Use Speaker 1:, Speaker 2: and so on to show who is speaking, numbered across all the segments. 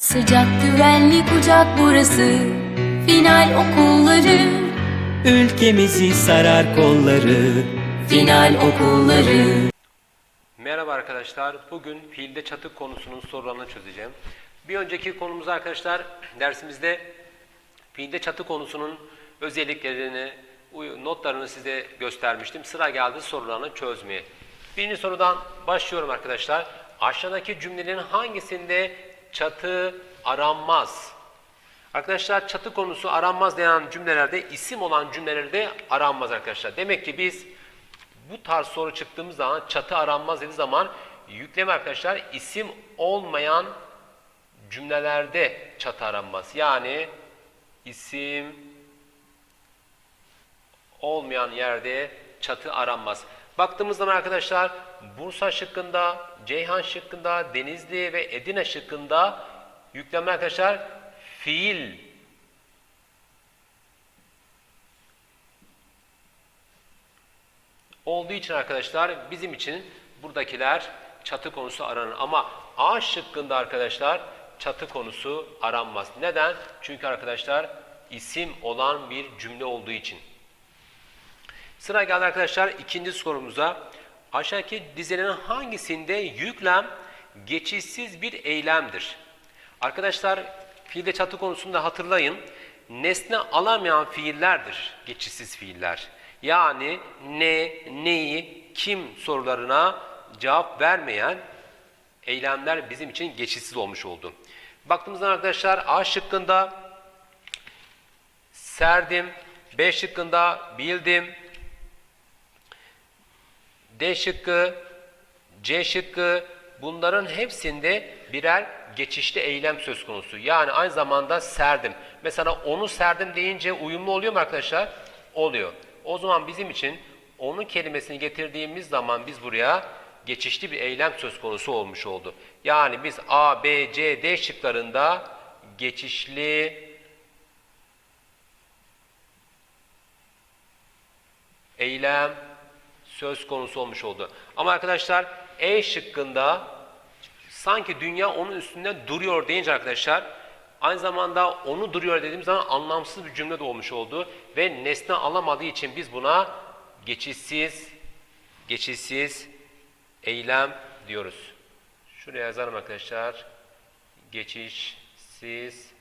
Speaker 1: Sıcak güvenli kucak burası Final okulları
Speaker 2: Ülkemizi sarar kolları
Speaker 1: Final okulları
Speaker 3: Merhaba arkadaşlar. Bugün fiilde çatı konusunun sorularını çözeceğim. Bir önceki konumuz arkadaşlar dersimizde fiilde çatı konusunun özelliklerini, notlarını size göstermiştim. Sıra geldi sorularını çözmeye. Birinci sorudan başlıyorum arkadaşlar. Aşağıdaki cümlelerin hangisinde çatı aranmaz? Arkadaşlar çatı konusu aranmaz denen cümlelerde isim olan cümlelerde aranmaz arkadaşlar. Demek ki biz bu tarz soru çıktığımız zaman çatı aranmaz dediği zaman yükleme arkadaşlar isim olmayan cümlelerde çatı aranmaz. Yani isim olmayan yerde çatı aranmaz. Baktığımız zaman arkadaşlar Bursa şıkkında, Ceyhan şıkkında, Denizli ve Edirne şıkkında yükleme arkadaşlar fiil olduğu için arkadaşlar bizim için buradakiler çatı konusu aranır. Ama A şıkkında arkadaşlar çatı konusu aranmaz. Neden? Çünkü arkadaşlar isim olan bir cümle olduğu için. Sıra geldi arkadaşlar ikinci sorumuza. Aşağıdaki dizelerin hangisinde yüklem geçişsiz bir eylemdir? Arkadaşlar fiilde çatı konusunda hatırlayın. Nesne alamayan fiillerdir geçişsiz fiiller. Yani ne, neyi, kim sorularına cevap vermeyen eylemler bizim için geçişsiz olmuş oldu. Baktığımızda arkadaşlar A şıkkında serdim, B şıkkında bildim, D şıkkı, C şıkkı bunların hepsinde birer geçişli eylem söz konusu. Yani aynı zamanda serdim. Mesela onu serdim deyince uyumlu oluyor mu arkadaşlar? Oluyor. O zaman bizim için onu kelimesini getirdiğimiz zaman biz buraya geçişli bir eylem söz konusu olmuş oldu. Yani biz A, B, C, D şıklarında geçişli eylem söz konusu olmuş oldu. Ama arkadaşlar E şıkkında sanki dünya onun üstünde duruyor deyince arkadaşlar aynı zamanda onu duruyor dediğimiz zaman anlamsız bir cümle de olmuş oldu ve nesne alamadığı için biz buna geçişsiz geçişsiz eylem diyoruz. Şuraya yazalım arkadaşlar. Geçişsiz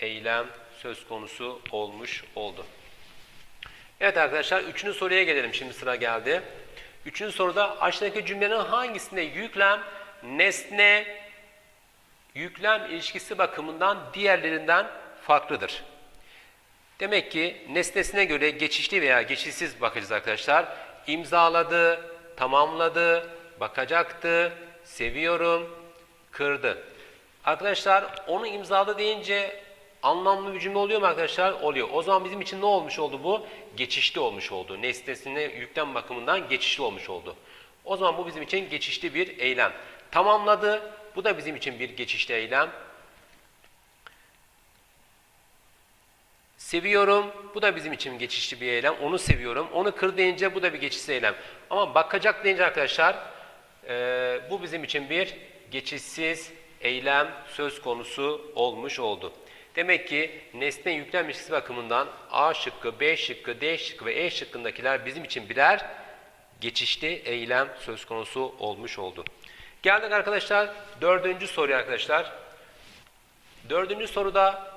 Speaker 3: eylem söz konusu olmuş oldu. Evet arkadaşlar üçüncü soruya gelelim şimdi sıra geldi. Üçüncü soruda aşağıdaki cümlenin hangisinde yüklem, nesne, yüklem ilişkisi bakımından diğerlerinden farklıdır? Demek ki nesnesine göre geçişli veya geçişsiz bakacağız arkadaşlar. İmzaladı, tamamladı, bakacaktı, seviyorum, kırdı. Arkadaşlar onu imzaladı deyince anlamlı bir cümle oluyor mu arkadaşlar? Oluyor. O zaman bizim için ne olmuş oldu bu? Geçişli olmuş oldu. Nesnesine yüklem bakımından geçişli olmuş oldu. O zaman bu bizim için geçişli bir eylem. Tamamladı. Bu da bizim için bir geçişli eylem. Seviyorum. Bu da bizim için geçişli bir eylem. Onu seviyorum. Onu kır deyince bu da bir geçişli eylem. Ama bakacak deyince arkadaşlar e, bu bizim için bir geçişsiz eylem söz konusu olmuş oldu. Demek ki nesne yüklem ilişkisi bakımından A şıkkı, B şıkkı, D şıkkı ve E şıkkındakiler bizim için birer geçişli eylem söz konusu olmuş oldu. Geldik arkadaşlar dördüncü soruya arkadaşlar. Dördüncü soruda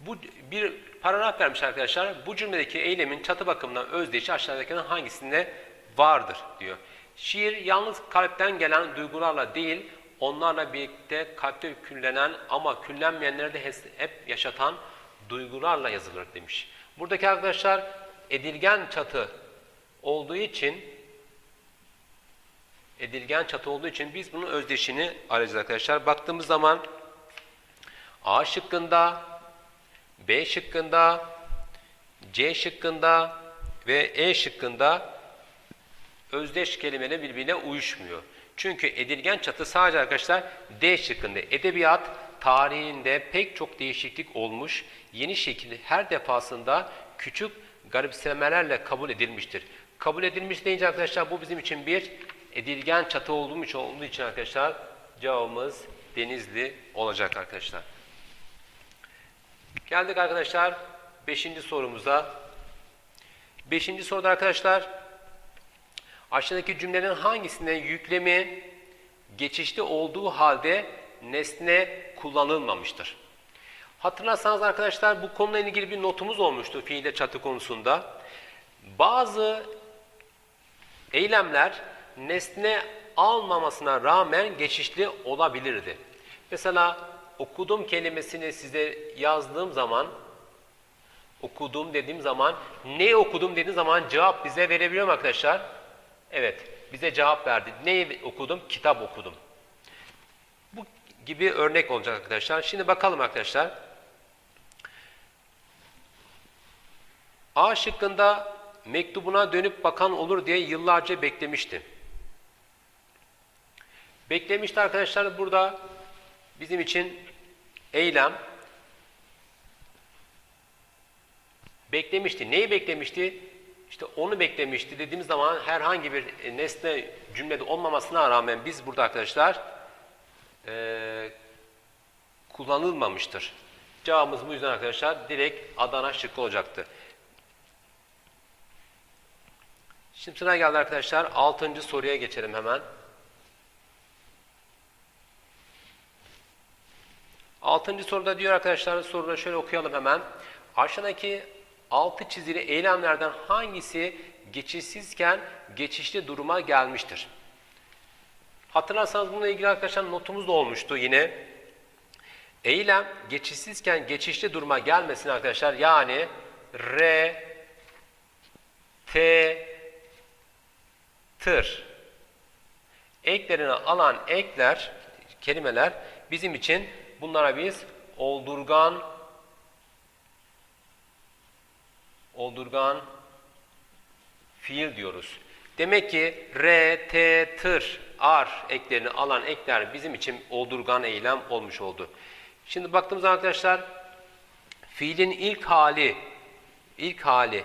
Speaker 3: bu bir paragraf vermiş arkadaşlar. Bu cümledeki eylemin çatı bakımından özdeşi aşağıdakilerin hangisinde vardır diyor. Şiir yalnız kalpten gelen duygularla değil, onlarla birlikte kalpte küllenen ama küllenmeyenleri de hep yaşatan duygularla yazılır demiş. Buradaki arkadaşlar edilgen çatı olduğu için edilgen çatı olduğu için biz bunun özdeşini arayacağız arkadaşlar. Baktığımız zaman A şıkkında, B şıkkında, C şıkkında ve E şıkkında özdeş kelimeler birbirine uyuşmuyor. Çünkü edilgen çatı sadece arkadaşlar D şıkkında. Edebiyat tarihinde pek çok değişiklik olmuş. Yeni şekil her defasında küçük garipsemelerle kabul edilmiştir. Kabul edilmiş deyince arkadaşlar bu bizim için bir edilgen çatı olduğum için, olduğu için arkadaşlar cevabımız Denizli olacak arkadaşlar. Geldik arkadaşlar 5. sorumuza. 5. soruda arkadaşlar aşağıdaki cümlenin hangisinde yüklemi geçişli olduğu halde nesne kullanılmamıştır? Hatırlarsanız arkadaşlar bu konuyla ilgili bir notumuz olmuştu fiile çatı konusunda. Bazı eylemler nesne almamasına rağmen geçişli olabilirdi. Mesela okudum kelimesini size yazdığım zaman okudum dediğim zaman ne okudum dediğim zaman cevap bize verebiliyor mu arkadaşlar? Evet bize cevap verdi. Neyi okudum? Kitap okudum. Bu gibi örnek olacak arkadaşlar. Şimdi bakalım arkadaşlar. A şıkkında mektubuna dönüp bakan olur diye yıllarca beklemişti. Beklemişti arkadaşlar burada bizim için eylem beklemişti. Neyi beklemişti? İşte onu beklemişti dediğimiz zaman herhangi bir nesne cümlede olmamasına rağmen biz burada arkadaşlar eee, kullanılmamıştır. Cevabımız bu yüzden arkadaşlar direkt Adana şıkkı olacaktı. Şimdi sıra geldi arkadaşlar. Altıncı soruya geçelim hemen. Altıncı soruda diyor arkadaşlar, soruda şöyle okuyalım hemen. Aşağıdaki altı çizili eylemlerden hangisi geçişsizken geçişli duruma gelmiştir? Hatırlarsanız bununla ilgili arkadaşlar notumuz da olmuştu yine. Eylem geçişsizken geçişli duruma gelmesini arkadaşlar yani R, T, tır eklerini alan ekler, kelimeler bizim için bunlara biz oldurgan oldurgan fiil diyoruz. Demek ki R, T, tır, ar eklerini alan ekler bizim için oldurgan eylem olmuş oldu. Şimdi baktığımız arkadaşlar fiilin ilk hali ilk hali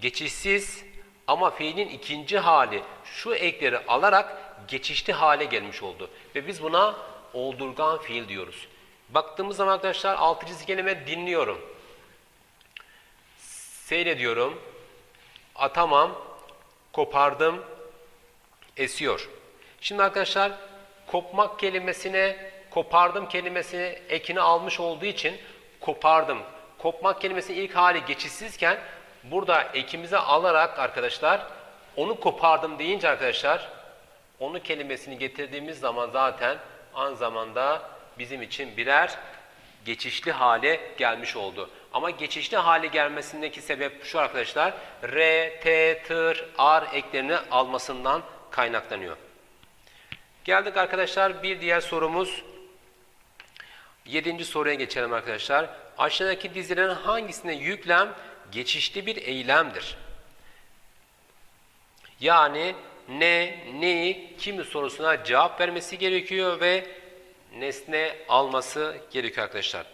Speaker 3: geçişsiz ama fiilin ikinci hali şu ekleri alarak geçişli hale gelmiş oldu. Ve biz buna oldurgan fiil diyoruz. Baktığımız zaman arkadaşlar altı çizgi dinliyorum. Seyrediyorum. Atamam. Kopardım. Esiyor. Şimdi arkadaşlar kopmak kelimesine kopardım kelimesini ekini almış olduğu için kopardım. Kopmak kelimesinin ilk hali geçişsizken burada ekimize alarak arkadaşlar onu kopardım deyince arkadaşlar onu kelimesini getirdiğimiz zaman zaten an zamanda bizim için birer geçişli hale gelmiş oldu. Ama geçişli hale gelmesindeki sebep şu arkadaşlar. R, T, tır, ar eklerini almasından kaynaklanıyor. Geldik arkadaşlar bir diğer sorumuz. Yedinci soruya geçelim arkadaşlar. Aşağıdaki dizilerin hangisinde yüklem geçişli bir eylemdir? Yani ne, neyi, kimi sorusuna cevap vermesi gerekiyor ve nesne alması gerekiyor arkadaşlar.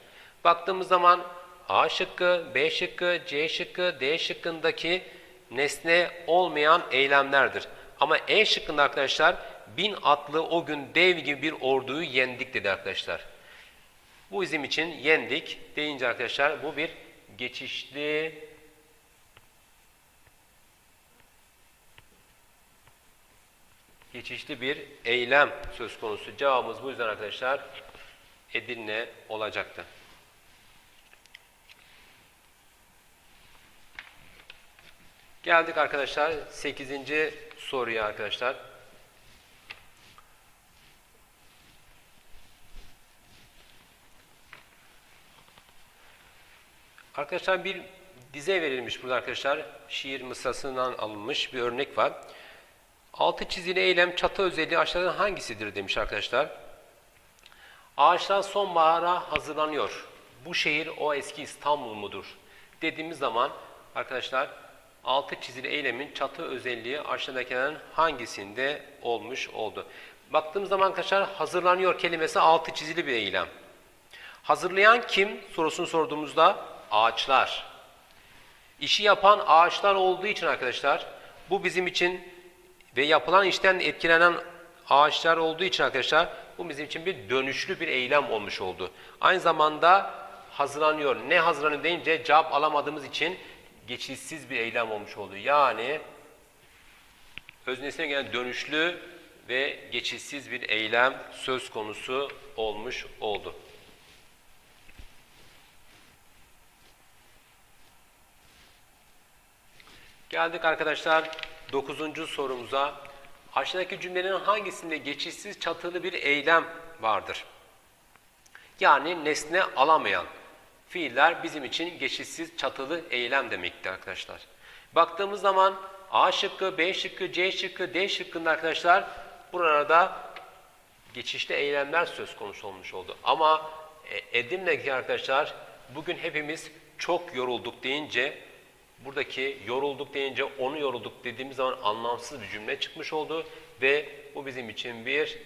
Speaker 3: Baktığımız zaman A şıkkı, B şıkkı, C şıkkı, D şıkkındaki nesne olmayan eylemlerdir. Ama E şıkkında arkadaşlar bin atlı o gün dev gibi bir orduyu yendik dedi arkadaşlar. Bu bizim için yendik deyince arkadaşlar bu bir geçişli geçişli bir eylem söz konusu. Cevabımız bu yüzden arkadaşlar Edirne olacaktı. Geldik arkadaşlar 8. soruya arkadaşlar. Arkadaşlar bir dize verilmiş burada arkadaşlar. Şiir mısrasından alınmış bir örnek var. Altı çizili eylem çatı özelliği aşağıdan hangisidir demiş arkadaşlar. Ağaçlar sonbahara hazırlanıyor. Bu şehir o eski İstanbul mudur? Dediğimiz zaman arkadaşlar altı çizili eylemin çatı özelliği aşağıdakilerin hangisinde olmuş oldu? Baktığımız zaman arkadaşlar hazırlanıyor kelimesi altı çizili bir eylem. Hazırlayan kim sorusunu sorduğumuzda ağaçlar. İşi yapan ağaçlar olduğu için arkadaşlar bu bizim için Ve yapılan işten etkilenen ağaçlar olduğu için arkadaşlar bu bizim için bir dönüşlü bir eylem olmuş oldu. Aynı zamanda hazırlanıyor. Ne hazırlanıyor deyince cevap alamadığımız için geçişsiz bir eylem olmuş oldu. Yani öznesine gelen dönüşlü ve geçişsiz bir eylem söz konusu olmuş oldu. Geldik arkadaşlar 9. sorumuza. Aşağıdaki cümlenin hangisinde geçişsiz çatılı bir eylem vardır? Yani nesne alamayan fiiller bizim için geçişsiz çatılı eylem demektir arkadaşlar. Baktığımız zaman A şıkkı, B şıkkı, C şıkkı, D şıkkında arkadaşlar burada geçişli eylemler söz konusu olmuş oldu. Ama e, Edirne'deki arkadaşlar bugün hepimiz çok yorulduk deyince buradaki yorulduk deyince onu yorulduk dediğimiz zaman anlamsız bir cümle çıkmış oldu ve bu bizim için bir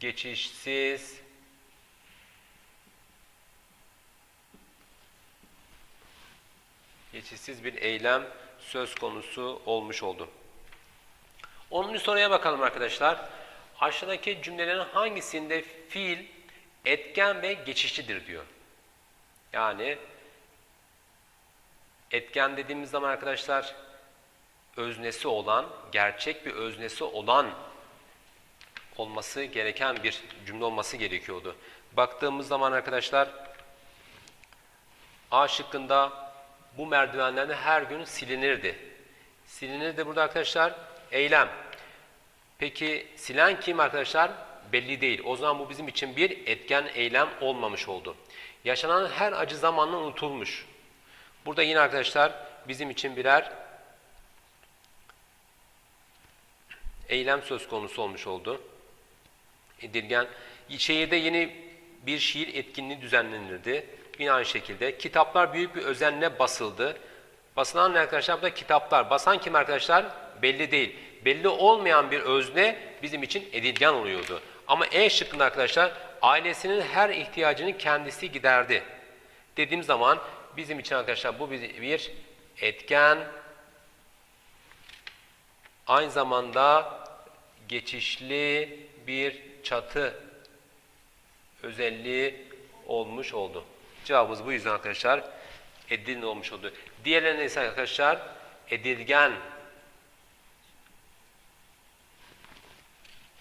Speaker 3: geçişsiz geçişsiz bir eylem söz konusu olmuş oldu. 10. soruya bakalım arkadaşlar. Aşağıdaki cümlelerin hangisinde fiil etken ve geçişlidir diyor. Yani etken dediğimiz zaman arkadaşlar öznesi olan, gerçek bir öznesi olan olması gereken bir cümle olması gerekiyordu. Baktığımız zaman arkadaşlar A şıkkında bu merdivenlerde her gün silinirdi. Silinirdi burada arkadaşlar eylem. Peki silen kim arkadaşlar? Belli değil. O zaman bu bizim için bir etken eylem olmamış oldu. Yaşanan her acı zamanla unutulmuş. Burada yine arkadaşlar bizim için birer eylem söz konusu olmuş oldu. Edilgen. Şehirde yeni bir şiir etkinliği düzenlenirdi. Yine aynı şekilde. Kitaplar büyük bir özenle basıldı. Basılan arkadaşlar? Bu da kitaplar. Basan kim arkadaşlar? Belli değil. Belli olmayan bir özne bizim için edilgen oluyordu. Ama E şıkkında arkadaşlar ailesinin her ihtiyacını kendisi giderdi. Dediğim zaman bizim için arkadaşlar bu bir etken aynı zamanda geçişli bir çatı özelliği olmuş oldu. Cevabımız bu yüzden arkadaşlar edilin olmuş oldu. Diğerlerine ise arkadaşlar edilgen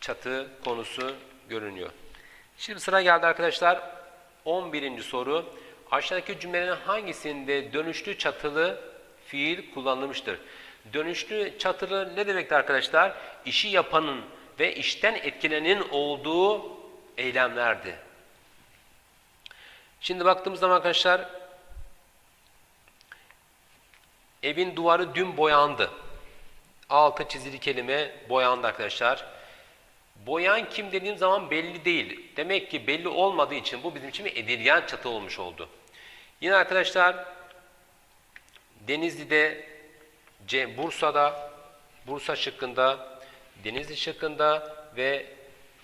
Speaker 3: çatı konusu görünüyor. Şimdi sıra geldi arkadaşlar 11. soru. Aşağıdaki cümlelerin hangisinde dönüşlü çatılı fiil kullanılmıştır? Dönüşlü çatılı ne demektir arkadaşlar? İşi yapanın ve işten etkilenenin olduğu eylemlerdi. Şimdi baktığımız zaman arkadaşlar evin duvarı dün boyandı. Altı çizili kelime boyandı arkadaşlar. Boyan kim dediğim zaman belli değil. Demek ki belli olmadığı için bu bizim için bir edilgen çatı olmuş oldu. Yine arkadaşlar Denizli'de, Bursa'da, Bursa şıkkında, Denizli şıkkında ve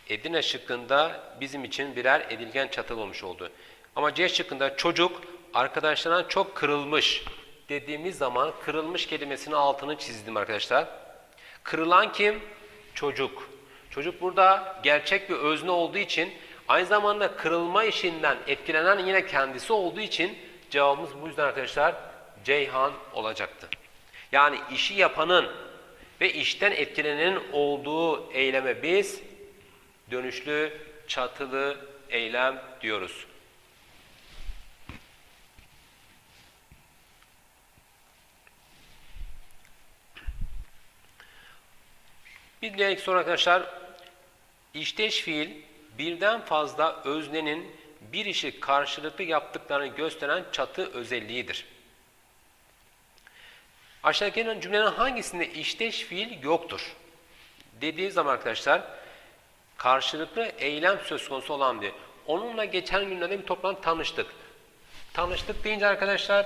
Speaker 3: Edirne şıkkında bizim için birer edilgen çatı olmuş oldu. Ama C şıkkında çocuk arkadaşlarına çok kırılmış dediğimiz zaman kırılmış kelimesinin altını çizdim arkadaşlar. Kırılan kim? Çocuk. Çocuk burada gerçek bir özne olduğu için aynı zamanda kırılma işinden etkilenen yine kendisi olduğu için cevabımız bu yüzden arkadaşlar Ceyhan olacaktı. Yani işi yapanın ve işten etkilenenin olduğu eyleme biz dönüşlü çatılı eylem diyoruz. Bir diğer soru arkadaşlar. İşteş fiil birden fazla öznenin bir işi karşılıklı yaptıklarını gösteren çatı özelliğidir. Aşağıdaki cümlenin hangisinde işteş fiil yoktur? Dediği zaman arkadaşlar karşılıklı eylem söz konusu olan diye. Onunla geçen günlerde bir toplantı tanıştık. Tanıştık deyince arkadaşlar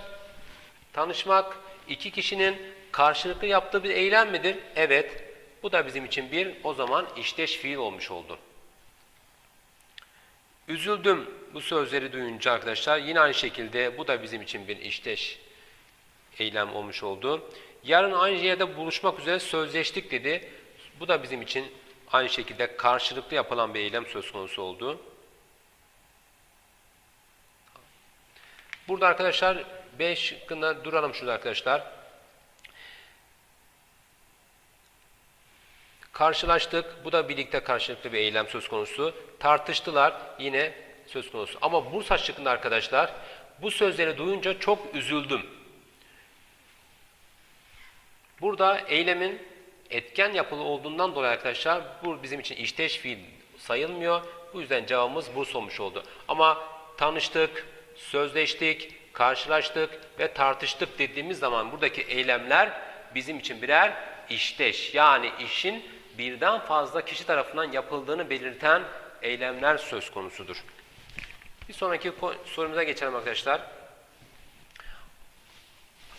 Speaker 3: tanışmak iki kişinin karşılıklı yaptığı bir eylem midir? Evet. Bu da bizim için bir o zaman işteş fiil olmuş oldu. Üzüldüm bu sözleri duyunca arkadaşlar yine aynı şekilde bu da bizim için bir işteş eylem olmuş oldu. Yarın aynı yerde buluşmak üzere sözleştik dedi. Bu da bizim için aynı şekilde karşılıklı yapılan bir eylem söz konusu oldu. Burada arkadaşlar B şıkkında duralım şurada arkadaşlar. Karşılaştık. Bu da birlikte karşılıklı bir eylem söz konusu. Tartıştılar. Yine söz konusu. Ama Bursa şıkkında arkadaşlar bu sözleri duyunca çok üzüldüm. Burada eylemin etken yapılı olduğundan dolayı arkadaşlar bu bizim için işteş fiil sayılmıyor. Bu yüzden cevabımız Bursa olmuş oldu. Ama tanıştık, sözleştik, karşılaştık ve tartıştık dediğimiz zaman buradaki eylemler bizim için birer işteş. Yani işin birden fazla kişi tarafından yapıldığını belirten eylemler söz konusudur. Bir sonraki sorumuza geçelim arkadaşlar.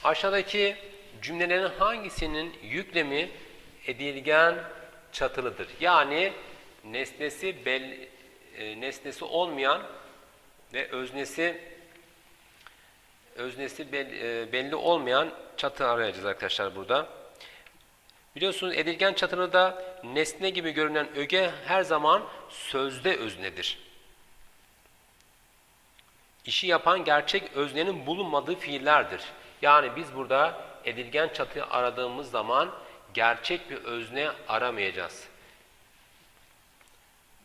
Speaker 3: Aşağıdaki cümlelerin hangisinin yüklemi edilgen çatılıdır? Yani nesnesi bel, e, nesnesi olmayan ve öznesi öznesi bel- e, belli olmayan çatı arayacağız arkadaşlar burada. Biliyorsunuz edilgen çatılıda nesne gibi görünen öge her zaman sözde öznedir. İşi yapan gerçek öznenin bulunmadığı fiillerdir. Yani biz burada edilgen çatı aradığımız zaman gerçek bir özne aramayacağız.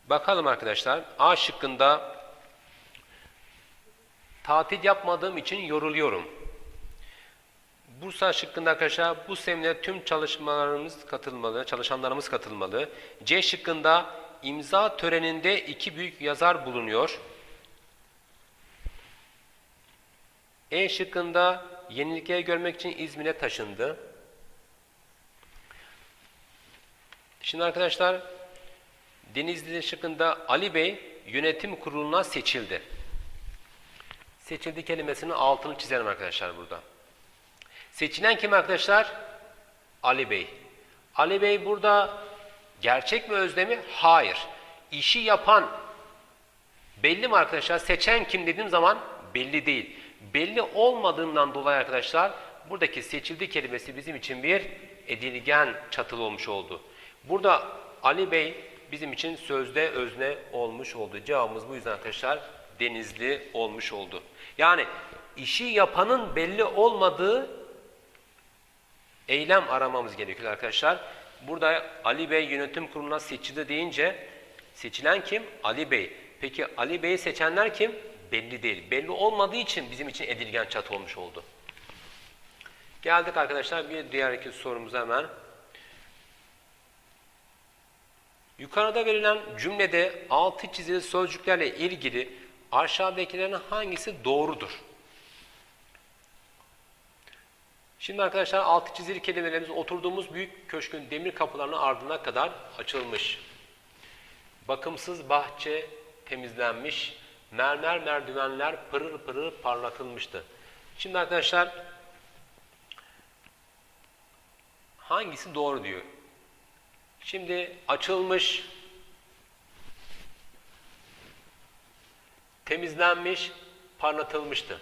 Speaker 3: Bakalım arkadaşlar. A şıkkında tatil yapmadığım için yoruluyorum. Bursa şıkkında arkadaşlar bu seminere tüm çalışmalarımız katılmalı, çalışanlarımız katılmalı. C şıkkında imza töreninde iki büyük yazar bulunuyor. E şıkkında yenilikleri görmek için İzmir'e taşındı. Şimdi arkadaşlar Denizli şıkkında Ali Bey yönetim kuruluna seçildi. Seçildi kelimesinin altını çizelim arkadaşlar burada. Seçilen kim arkadaşlar? Ali Bey. Ali Bey burada gerçek mi özne mi? Hayır. İşi yapan belli mi arkadaşlar? Seçen kim dediğim zaman belli değil. Belli olmadığından dolayı arkadaşlar buradaki seçildi kelimesi bizim için bir edilgen çatılı olmuş oldu. Burada Ali Bey bizim için sözde özne olmuş oldu. Cevabımız bu yüzden arkadaşlar denizli olmuş oldu. Yani işi yapanın belli olmadığı eylem aramamız gerekiyor arkadaşlar. Burada Ali Bey yönetim kuruluna seçildi deyince seçilen kim? Ali Bey. Peki Ali Bey'i seçenler kim? Belli değil. Belli olmadığı için bizim için edilgen çatı olmuş oldu. Geldik arkadaşlar bir diğer iki sorumuza hemen. Yukarıda verilen cümlede altı çizili sözcüklerle ilgili aşağıdakilerin hangisi doğrudur? Şimdi arkadaşlar altı çizili kelimelerimiz oturduğumuz büyük köşkün demir kapılarının ardına kadar açılmış. Bakımsız bahçe temizlenmiş, mermer merdivenler pırıl pırıl parlatılmıştı. Şimdi arkadaşlar hangisi doğru diyor? Şimdi açılmış, temizlenmiş, parlatılmıştı.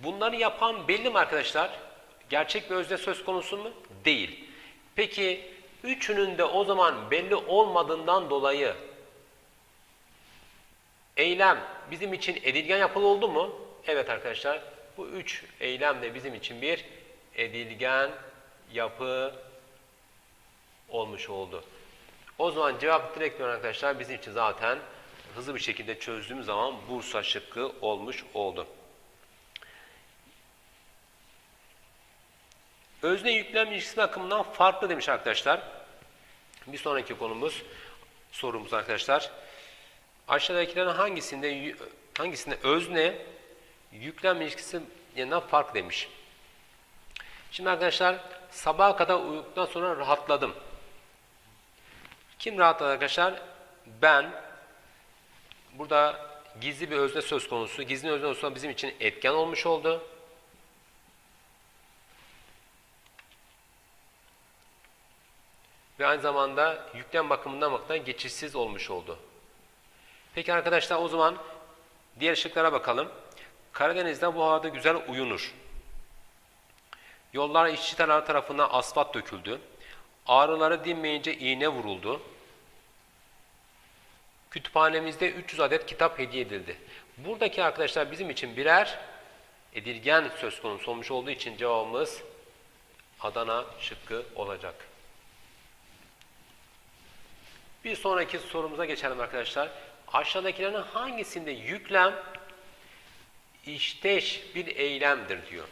Speaker 3: Bunları yapan belli mi arkadaşlar? Gerçek bir özne söz konusu mu? Değil. Peki üçünün de o zaman belli olmadığından dolayı eylem bizim için edilgen yapılı oldu mu? Evet arkadaşlar. Bu üç eylem de bizim için bir edilgen yapı olmuş oldu. O zaman cevap direkt arkadaşlar bizim için zaten hızlı bir şekilde çözdüğümüz zaman Bursa şıkkı olmuş oldu. Özne yüklem ilişkisi bakımından farklı demiş arkadaşlar. Bir sonraki konumuz sorumuz arkadaşlar. Aşağıdakilerin hangisinde hangisinde özne yüklem ilişkisi yanından fark demiş. Şimdi arkadaşlar sabaha kadar uyuduktan sonra rahatladım. Kim rahatladı arkadaşlar? Ben. Burada gizli bir özne söz konusu. Gizli özne olsa bizim için etken olmuş oldu. Ve aynı zamanda yüklem bakımından bakımdan geçişsiz olmuş oldu. Peki arkadaşlar o zaman diğer şıklara bakalım. Karadeniz'de bu havada güzel uyunur. Yollar işçiler tarafından asfalt döküldü. Ağrıları dinmeyince iğne vuruldu. Kütüphanemizde 300 adet kitap hediye edildi. Buradaki arkadaşlar bizim için birer edilgen söz konusu olmuş olduğu için cevabımız Adana şıkkı olacak. Bir sonraki sorumuza geçelim arkadaşlar. Aşağıdakilerin hangisinde yüklem işteş bir eylemdir diyor.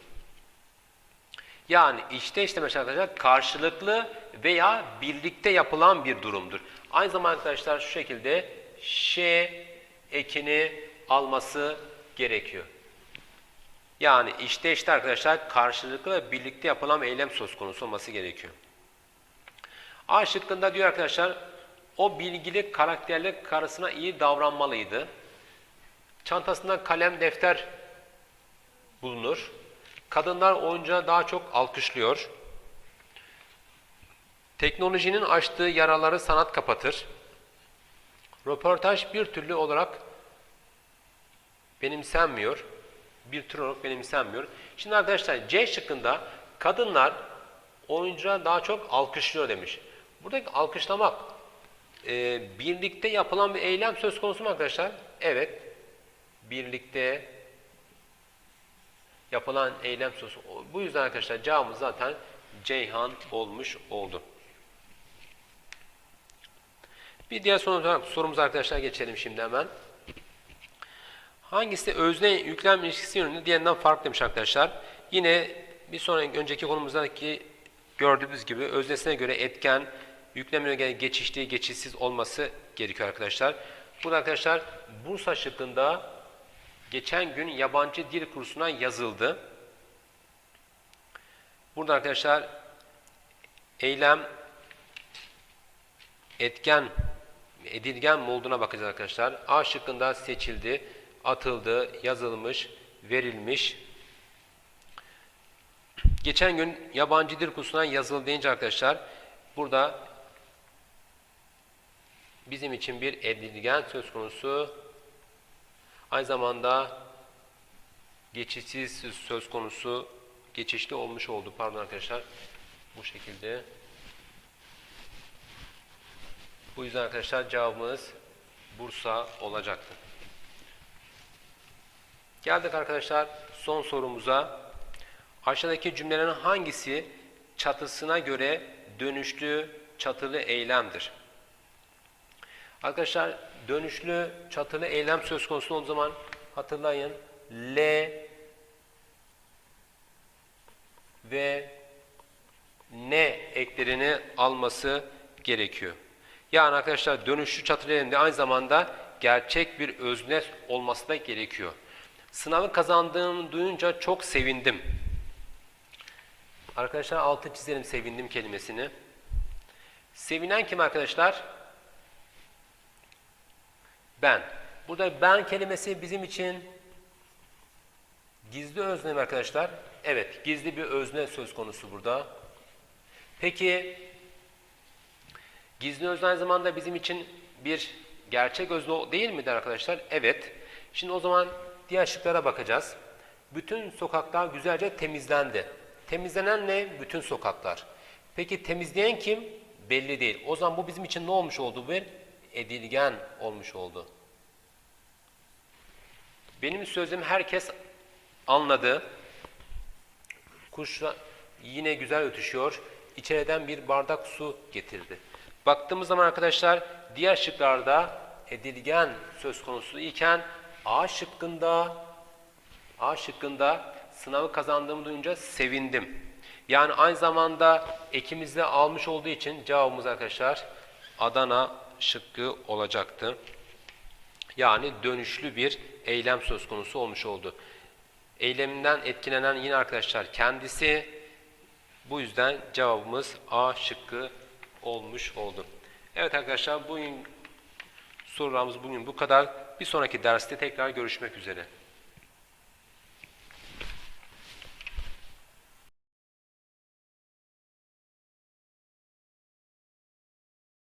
Speaker 3: Yani işteş demek arkadaşlar karşılıklı veya birlikte yapılan bir durumdur. Aynı zamanda arkadaşlar şu şekilde ş ekini alması gerekiyor. Yani işte işte arkadaşlar karşılıklı ve birlikte yapılan eylem söz konusu olması gerekiyor. A şıkkında diyor arkadaşlar o bilgili karakterli karısına iyi davranmalıydı. Çantasında kalem defter bulunur. Kadınlar oyuncağı daha çok alkışlıyor. Teknolojinin açtığı yaraları sanat kapatır. Röportaj bir türlü olarak benimsenmiyor. Bir tür olarak benimsenmiyor. Şimdi arkadaşlar C şıkkında kadınlar oyuncuya daha çok alkışlıyor demiş. Buradaki alkışlamak e, birlikte yapılan bir eylem söz konusu mu arkadaşlar? Evet. Birlikte yapılan eylem söz. Bu yüzden arkadaşlar cevabımız zaten Ceyhan olmuş oldu. Bir diğer sorumuz, sorumuz arkadaşlar geçelim şimdi hemen. Hangisi özne yüklem ilişkisi yönünde diğerinden farklı demiş arkadaşlar. Yine bir sonraki önceki konumuzdaki gördüğümüz gibi öznesine göre etken, yüklemine göre geçişli, geçişsiz olması gerekiyor arkadaşlar. Burada arkadaşlar Bursa şıkkında geçen gün yabancı dil kursuna yazıldı. Burada arkadaşlar eylem etken edilgen moduna bakacağız arkadaşlar. A şıkkında seçildi, atıldı, yazılmış, verilmiş. Geçen gün yabancı dil kursuna yazıldı deyince arkadaşlar burada bizim için bir edilgen söz konusu. Aynı zamanda geçişsiz söz konusu, geçişli olmuş oldu. Pardon arkadaşlar. Bu şekilde. Bu yüzden arkadaşlar cevabımız Bursa olacaktı. Geldik arkadaşlar son sorumuza. Aşağıdaki cümlelerin hangisi çatısına göre dönüşlü çatılı eylemdir? Arkadaşlar dönüşlü çatılı eylem söz konusu olduğu zaman hatırlayın L ve N eklerini alması gerekiyor. Yani arkadaşlar dönüşlü çatılı eylemde aynı zamanda gerçek bir özne olması da gerekiyor. Sınavı kazandığımı duyunca çok sevindim. Arkadaşlar altı çizelim sevindim kelimesini. Sevinen kim arkadaşlar? Ben. Burada ben kelimesi bizim için gizli özne mi arkadaşlar? Evet, gizli bir özne söz konusu burada. Peki, gizli özne aynı zamanda bizim için bir gerçek özne değil midir arkadaşlar? Evet. Şimdi o zaman diğer şıklara bakacağız. Bütün sokaklar güzelce temizlendi. Temizlenen ne? Bütün sokaklar. Peki temizleyen kim? Belli değil. O zaman bu bizim için ne olmuş oldu? Bir edilgen olmuş oldu. Benim sözüm herkes anladı. Kuş yine güzel ötüşüyor. İçeriden bir bardak su getirdi. Baktığımız zaman arkadaşlar diğer şıklarda edilgen söz konusu iken A şıkkında A şıkkında sınavı kazandığımı duyunca sevindim. Yani aynı zamanda ekimizde almış olduğu için cevabımız arkadaşlar Adana şıkkı olacaktı. Yani dönüşlü bir eylem söz konusu olmuş oldu. Eyleminden etkilenen yine arkadaşlar kendisi. Bu yüzden cevabımız A şıkkı olmuş oldu. Evet arkadaşlar bugün sorularımız bugün bu kadar. Bir sonraki derste tekrar görüşmek üzere.